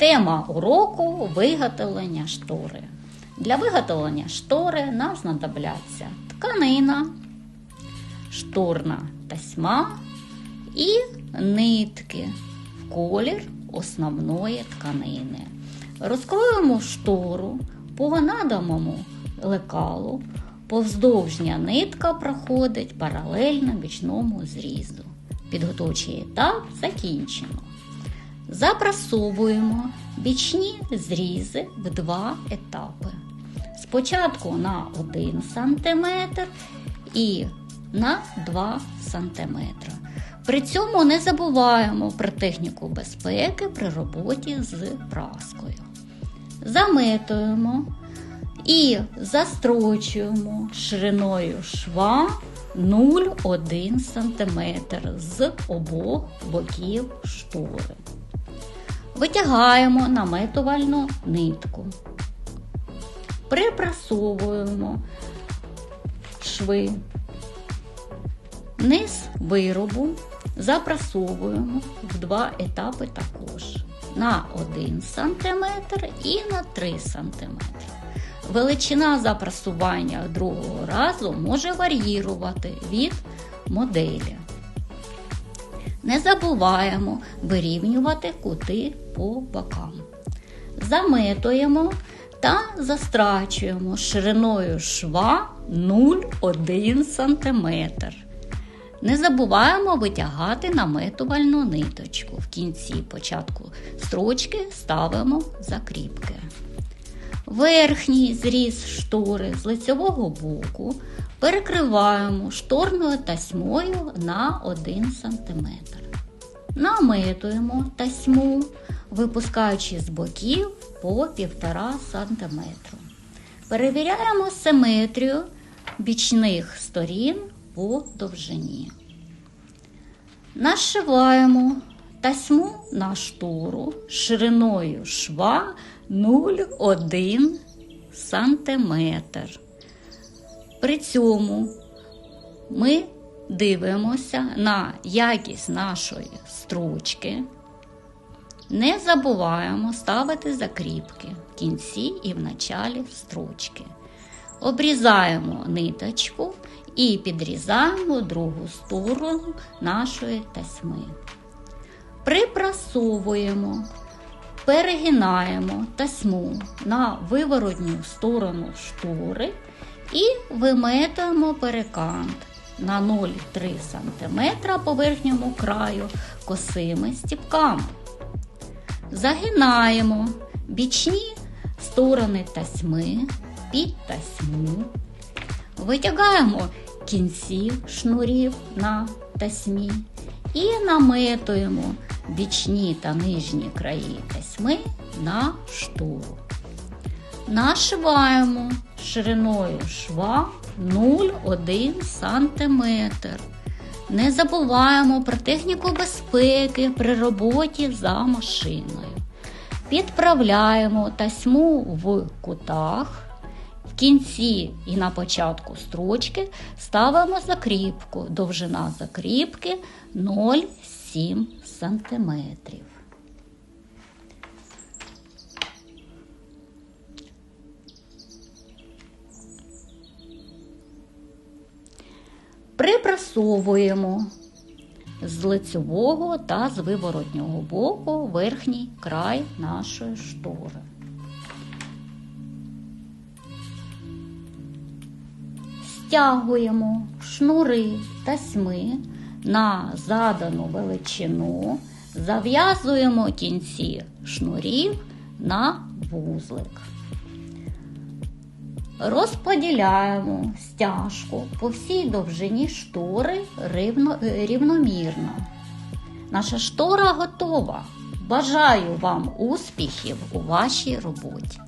Тема уроку виготовлення штори. Для виготовлення штори нам знадобляться тканина, шторна тасьма і нитки в колір основної тканини. Розкроємо штору по лекалу. Повздовжня нитка проходить паралельно бічному зрізу. Підготовчий етап закінчено. Запрасовуємо бічні зрізи в два етапи. Спочатку на 1 см і на 2 см. При цьому не забуваємо про техніку безпеки при роботі з праскою. Заметуємо і застрочуємо шириною шва 0,1 см з обох боків штори. Витягаємо наметувальну нитку. Припрасовуємо шви. Низ виробу запрасовуємо в два етапи також на 1 см і на 3 см. Величина запрасування другого разу може вар'їрувати від моделі. Не забуваємо вирівнювати кути по бокам. Заметуємо та застрачуємо шириною шва 0,1 см. Не забуваємо витягати наметувальну ниточку. В кінці початку строчки ставимо закріпки. Верхній зріз штори з лицевого боку перекриваємо шторною тасьмою на 1 см. Наметуємо тасьму, випускаючи з боків по 1,5 см. Перевіряємо симетрію бічних сторін по довжині. Нашиваємо тасьму на штору шириною шва 0,1 см. При цьому ми дивимося на якість нашої строчки. Не забуваємо ставити закріпки в кінці і в началі строчки. Обрізаємо ниточку і підрізаємо другу сторону нашої тасьми. Припрасовуємо, перегинаємо тасьму на виворотню сторону штори і виметуємо перекант на 0,3 см по верхньому краю косими стіпками. Загинаємо бічні сторони тасьми під тасьму. Витягаємо кінці шнурів на тасьмі і наметуємо бічні та нижні краї тасьми на штору. Нашиваємо шириною шва 0,1 см. Не забуваємо про техніку безпеки при роботі за машиною. Підправляємо тасьму в кутах. Кінці і на початку строчки ставимо закріпку. Довжина закріпки 0,7 см. Припрасовуємо з лицевого та з виворотнього боку верхній край нашої штори. Стягуємо шнури тасьми на задану величину, зав'язуємо кінці шнурів на вузлик. Розподіляємо стяжку по всій довжині штори рівно, рівномірно. Наша штора готова. Бажаю вам успіхів у вашій роботі!